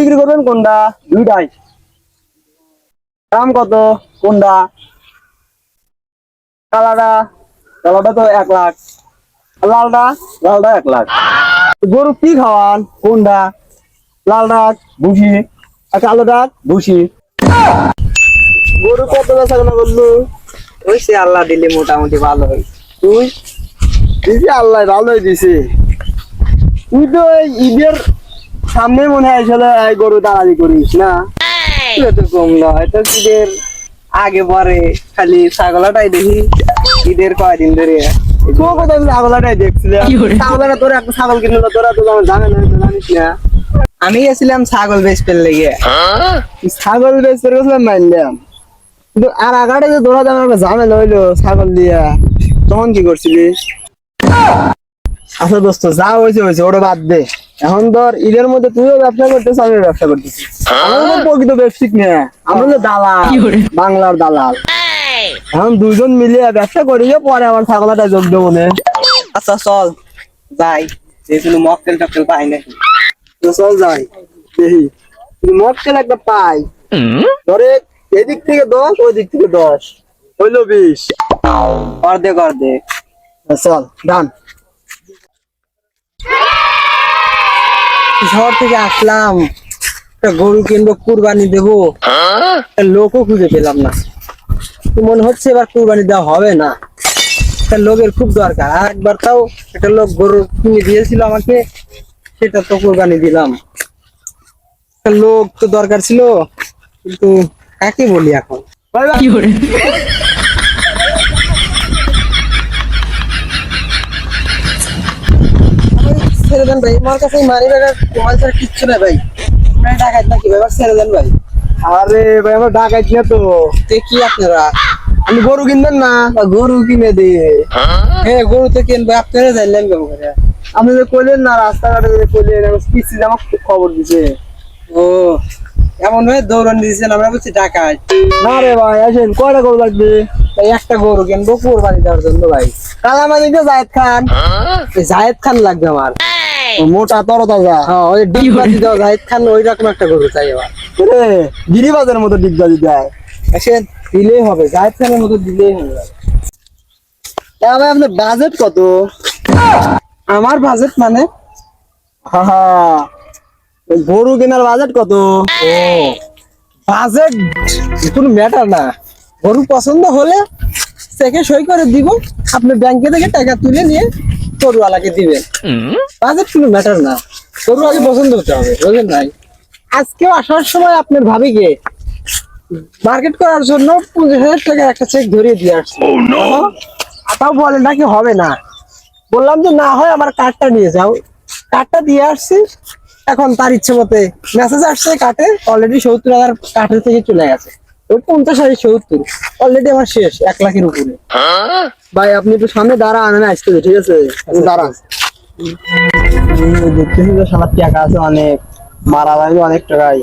বিক্রি করবেন কোনটা? দুইটাই। দাম কত? কোনটা? কালাটা কালাটা তো এক লাখ। লালটা? লালটা এক লাখ। গরু কি খাওয়ান? কোনটা? লাল ডাক ভুসি। আর কালো ডাক ভুসি। গরু কত বেচা কেনা করলু? হয়েছে আল্লাহ দিলে মোটামুটি ভালো হয়। তুই? দিছি আল্লাহ ভালোই দিছে। তুই তো ঈদের সামনে মনে হয় আসলে এই গরু দাঁড়ালি করিস না। তো কম নয় তো ঈদের আগে পরে। খালি ছাগলাটাই দেখি ঈদের কয়দিন ধরে। কথা ছাগলাটাই দেখছিলাম। ছাগলাটা তোর একটা ছাগল কিনলো তোরা তো আমার জানে না জানিস না। আমি গেছিলাম ছাগল লেগে। ছাগল গেছিলাম মানলাম কিন্তু আর আগাড়ে যে তোরা যেমন একটা ঝামেলা হইল ছাগল দিয়া। তখন কি করছিলি আচ্ছা দোস্ত যা হয়েছে হয়েছে ওটা বাদ দে। এখন ধর ঈদের মধ্যে তুইও ব্যবসা করতেছ আমিও ব্যবসা করতেছি। আমরা প্রকৃত ব্যবসায়িক না আমরা তো দালাল বাংলার দালাল। এখন দুজন মিলিয়ে ব্যবসা করি পরে আমার ছাগলাটা যোগ দেবো না। আচ্ছা চল যাই। যেহেতু মক্কেল টক্কেল পাই নাকি তো চল যাই দেখি। মক্কেল একটা পাই ধরে এদিক থেকে দশ ওই দিক থেকে দশ। হইল বিশ। অর্ধেক অর্ধেক। চল ডান শহর থেকে আসলাম, একটা গরু কিনবো, কুরবানি দেবো। লোকও খুঁজে পেলাম না। মনে হচ্ছে এবার কুরবানি দেওয়া হবে না। একটা লোকের খুব দরকার। আর একবার তাও একটা লোক গরু কিনে দিয়েছিল আমাকে, সেটা তো কুরবানি দিলাম। একটা লোক তো দরকার ছিল, কিন্তু কাকে বলি এখন? বাই বাই ছেড়ে দেন ভাই। আমার কাছে মানি ব্যাগের মোবাইল ছাড়া কিচ্ছু নাই ভাই। আপনারা নাকি ভাই? ছেড়ে দেন ভাই। আরে ভাই আমার ডাকাইত না তো। তে কি আপনারা। আমি গরু কিনবেন না। গরু কিনে দিয়ে হ্যাঁ গরু তো কিনবো আপনারা জানলেন কেমন করে? আপনি যে কইলেন না রাস্তাঘাটে যে কইলেন আমি কিস্তি আমার খবর দিছে। ও এমন হয়ে দৌড়ান দিয়েছেন আমরা বলছি ডাকাত। না রে ভাই আসেন কয়টা গরু লাগবে? তাই একটা গরু কেন কিনবো কোরবানি দেওয়ার জন্য ভাই। কালামানি তো জায়েদ খান। জাহেদ খান লাগবে আমার। মোটা হ্যাঁ ওই ডিগবাজি দেওয়া জাহেদ খান ওই রকম একটা গরু চাই আমার রে গিরিবাজের মতো ডিগবাজি দেয়। এসে দিলেই হবে জাহেদ খানের মতো দিলেই হবে। আপনার বাজেট কত? আমার বাজেট মানে? হা হা গরু কেনার বাজেট কত? ও। বাজেট কোনো ম্যাটার না। গরু পছন্দ হলে চেকে সই করে দিব। আপনি ব্যাংকে থেকে টাকা তুলে নিয়ে গরুওয়ালাকে দিবেন বাজেট কোনো ম্যাটার না। আগে পছন্দ হতে হবে বুঝলেন ভাই আজকেও আসার সময় আপনার ভাবিকে মার্কেট করার জন্য পঞ্চাশ হাজার টাকা একটা চেক ধরিয়ে দিয়ে আসছে। তাও বলে নাকি হবে না। বললাম যে না হয় আমার কার্ডটা নিয়ে যাও। কার্ডটা দিয়ে আসছি। এখন তার ইচ্ছে মতে মেসেজ আসছে কাটে অলরেডি সত্তর হাজার কাঠের থেকে চলে গেছে। ওই পঞ্চাশ হাজার সত্তর। অলরেডি আমার শেষ এক লাখের উপরে। ভাই আপনি একটু সামনে আমি আসতে ঠিক আছে? আপনি দাঁড়ান। দেখতেছি তো শালার টাকা আছে অনেক মারা যাবে অনেক টাকাই।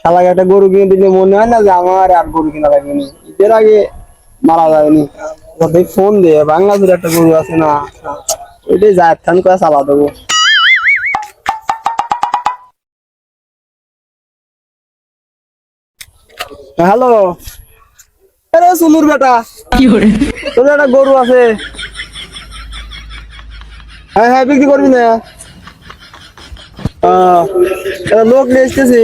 শালাকে একটা গরু কিনে দিলে মনে হয় না যে আমার আর গরু কিনা লাগবে না। ঈদের আগে মারা যায়নি। ফোন দিয়ে বাংলাদেশের একটা গরু আছে না ওইটাই জায়দ খান করে চালা দেবো। হ্যালো। আরে সুলুর বেটা। তোর একটা গরু আছে। হ্যাঁ হ্যাঁ বিক্রি করবি না। লোক নিয়ে এসতেছি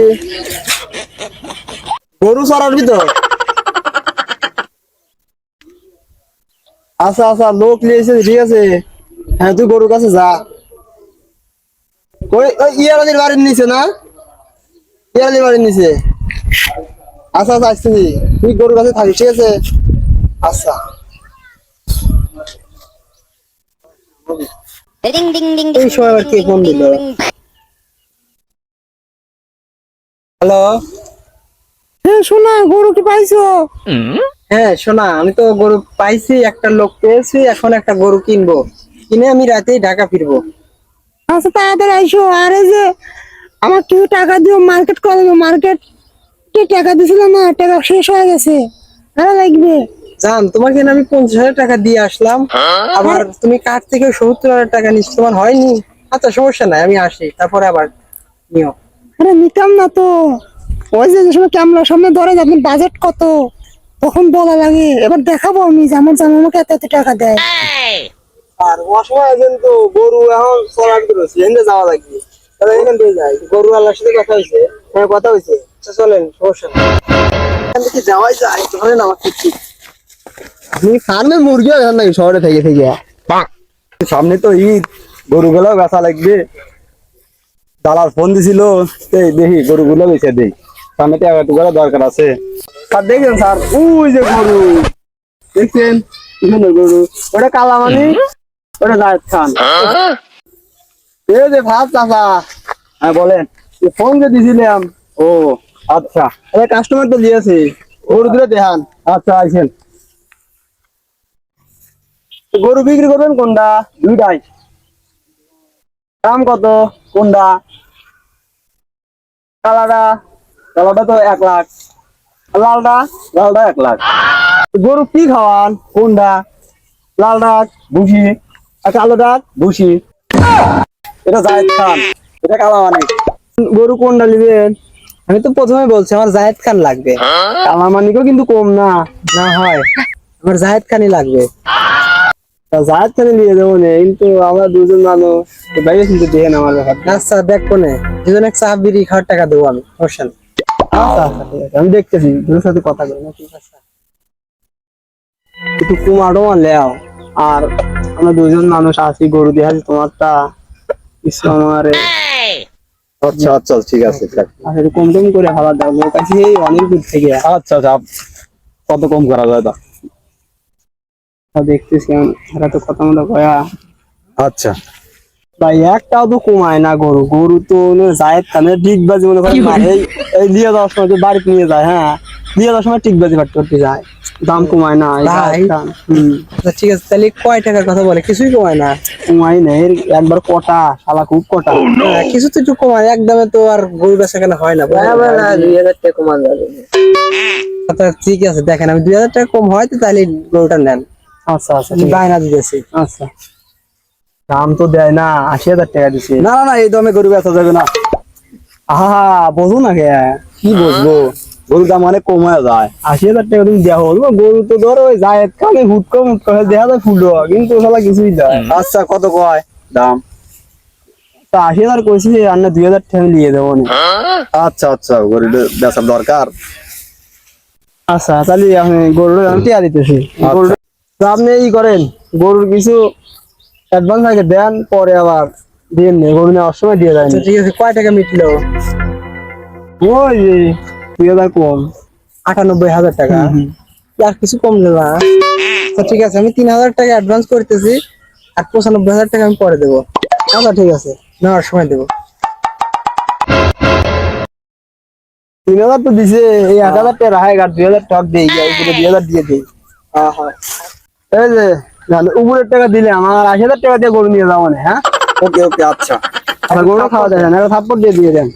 গরু চড়াবি তো আচ্ছা আচ্ছা লোক নিয়ে এসেছি ঠিক আছে। হ্যাঁ তুই গরুর কাছে যা। ওই ওই ইয়ারালির বাড়ির নিচে না? ইয়ারালির বাড়ির নিচে। আচ্ছা আচ্ছা আসতেছি তুই গরুর কাছে থাকিস ঠিক আছে? আচ্ছা। Ding ding ding এই সময় আবার কে ফোন দিল? হ্যালো? হ্যাঁ শোনা গরু কি পাইছো? হ্যাঁ শোনা আমি তো গরু পাইছি একটা লোক পেয়েছি এখন একটা গরু কিনবো। কিনে আমি রাতেই ঢাকা ফিরবো। আচ্ছা তাড়াতাড়ি আইসো আরে যে আমার কিছু টাকা দিও মার্কেট করে দেবো টাকা দিছিলাম না টাকা শেষ হয়ে গেছে। ভালো লাগবে। জান তোমাকে আমি পঞ্চাশ হাজার টাকা দিয়ে আসলাম? আবার তুমি কাঠ থেকে সত্তর হাজার টাকা নিচ্ছ? তোমার হয়নি? আচ্ছা সমস্যা নাই আমি আসি। তারপরে আবার নিও। আরে নিতাম না তো। ওই যে সময় ক্যামেরার সামনে ধরে আপনার বাজেট কত তখন বলা লাগে। এবার দেখাবো আমি যে আমার জামা আমাকে এত এত টাকা দেয়। আর অসময় আছেন তো গরু এখন চলার এখানে যাওয়া লাগবে। তাহলে এখান থেকে যাই গরু আল্লাহর সাথে কথা হয়েছে হ্যাঁ কথা হয়েছে। আচ্ছা, চলেন সমস্যা নেই। এখান থেকে যাওয়াই যায় আপনি ফার্মে মুরগি আছেন নাকি শহরে থেকে থেকে। সামনে তো ঈদ গরুগুলো বেচা লাগবে। দালাল ফোন দিছিল এই দেখি গরুগুলো বেচে দেই। সামনে তো এগারো করে দরকার আছে। স্যার দেখেন স্যার ওই যে গরু। দেখছেন? কি সুন্দর গরু। ওটা কালা মানি? ওটা জায়েদ খান। এই যে ভাত চাচা হ্যাঁ বলেন। ফোন যে দিছিলাম ও। আচ্ছা। আরে কাস্টমার তো দিয়েছে গরু দিলে দেখান। আচ্ছা আইছেন গরু বিক্রি করবেন কোনটা? দুইটাই দাম কত? কোনটা? কালাটা কালাটা তো এক লাখ। লালটা? লালটা এক লাখ। গরু কি খাওয়ান? কোনটা? লাল ডাক ভুসি। আর কালো ডাক ভুসি। এটা জায়েদ খান। এটা কালা মানে গরু কোনটা নিবেন? আমি তো প্রথমে বলছি আমার জাহেদ খান লাগবে। কালা মানিকও কিন্তু কম না না হয়। আমার জাহেদ খানই লাগবে। তা জায়েদ খানে নিয়ে দেবো না কিন্তু আমরা দুজন মানুষ বাইরে কিন্তু দেখেন আমার ব্যাপারটা। আচ্ছা দেখ কোনে দুজনে চা বিড়ি খাওয়ার টাকা দেবো আমি সমস্যা নেই। আচ্ছা আচ্ছা আমি দেখতেছি তোর সাথে কথা বলি না ঠিক আছে। একটু কুমারও লেও আর আমরা দুজন মানুষ আছি গরু দিয়ে আছি তোমারটা কিছু আমার। আচ্ছা আচ্ছা ঠিক আছে ঠিক আছে। আর একটু কম করে খাবার দাও ওর কাছে এই অনেক দূর থেকে। আচ্ছা আচ্ছা কত কম করা যায় তা? দেখতেছি আমি, এরা তো কথা মতো কয়া। আচ্ছা। ভাই একটাও তো কমায় না গরু। গরু তো জায়েদ খানে ডিগবাজি মনে করেন না, এই নিয়ে যাওয়ার সময় বাড়িতে নিয়ে যায় হ্যাঁ নিয়ে যাওয়ার সময় টিকবাজি বাট করতে যায়। দাম কমায় না আচ্ছা ঠিক আছে তাহলে কয় টাকার কথা বলে? কিছুই কমায় না। কমাই না এর একবার কটা শালা খুব কটা। হ্যাঁ, কিছু তো একটু কমায় একদমে তো আর গরু বেচা কেনা হয় না দুই হাজার টাকা কমান যাবে আচ্ছা ঠিক আছে দেখেন আমি দুই হাজার টাকা কম হয় তো তাহলে গরুটা নেন। আচ্ছা আচ্ছা আছে। বায়না দিতেছি। আচ্ছা। দাম তো দেয় না আশি হাজার টাকা দিছে। না না না এই দামে গরু বেচা যাবে না। আহা বোঝো না কে? কি বলব? গরুর দাম অনেক কম যায়। আশি হাজার টাকা তুমি দেওয়া হলো। গরু তো ধরো ওই জায়েদ খানে হুট কম দেখা যায় ফুলো কিন্তু কিছুই দেয় আচ্ছা কত কয় দাম? তা আশি হাজার কইছি আর না দুই হাজার টাকা নিয়ে দেবো আচ্ছা আচ্ছা গরু বেচার দরকার। আচ্ছা তাহলে আমি গরুর টিয়া দিতেছি। গরুর আপনি এই করেন গরুর কিছু অ্যাডভান্স আগে দেন পরে আবার দিয়ে নেই গরু নেওয়ার সময় দিয়ে দেন আচ্ছা ঠিক আছে কয় টাকা মিটলো? ওই দুই হাজার কম আটানব্বই হাজার টাকা। আর কিছু কমলো না আচ্ছা ঠিক আছে আমি তিন হাজার টাকা অ্যাডভান্স করতেছি আর পঁচানব্বই হাজার টাকা আমি পরে দেবো। আচ্ছা ঠিক আছে নেওয়ার সময় দেবো। তিন হাজার তো দিছে এই এক হাজার টাকা রাখায় আর দুই হাজার টাকা দিই উপরে দুই হাজার দিয়ে দিই। হ্যাঁ হ্যাঁ। এই যে জানো, উপরের টাকা দিলে আমার আশি হাজার টাকা দিয়ে গরু নিয়ে যাব না হ্যাঁ? ওকে ওকে আচ্ছা। আর গরু খাওয়া যায় না থাপ্পড় দিয়ে দিয়ে দেন।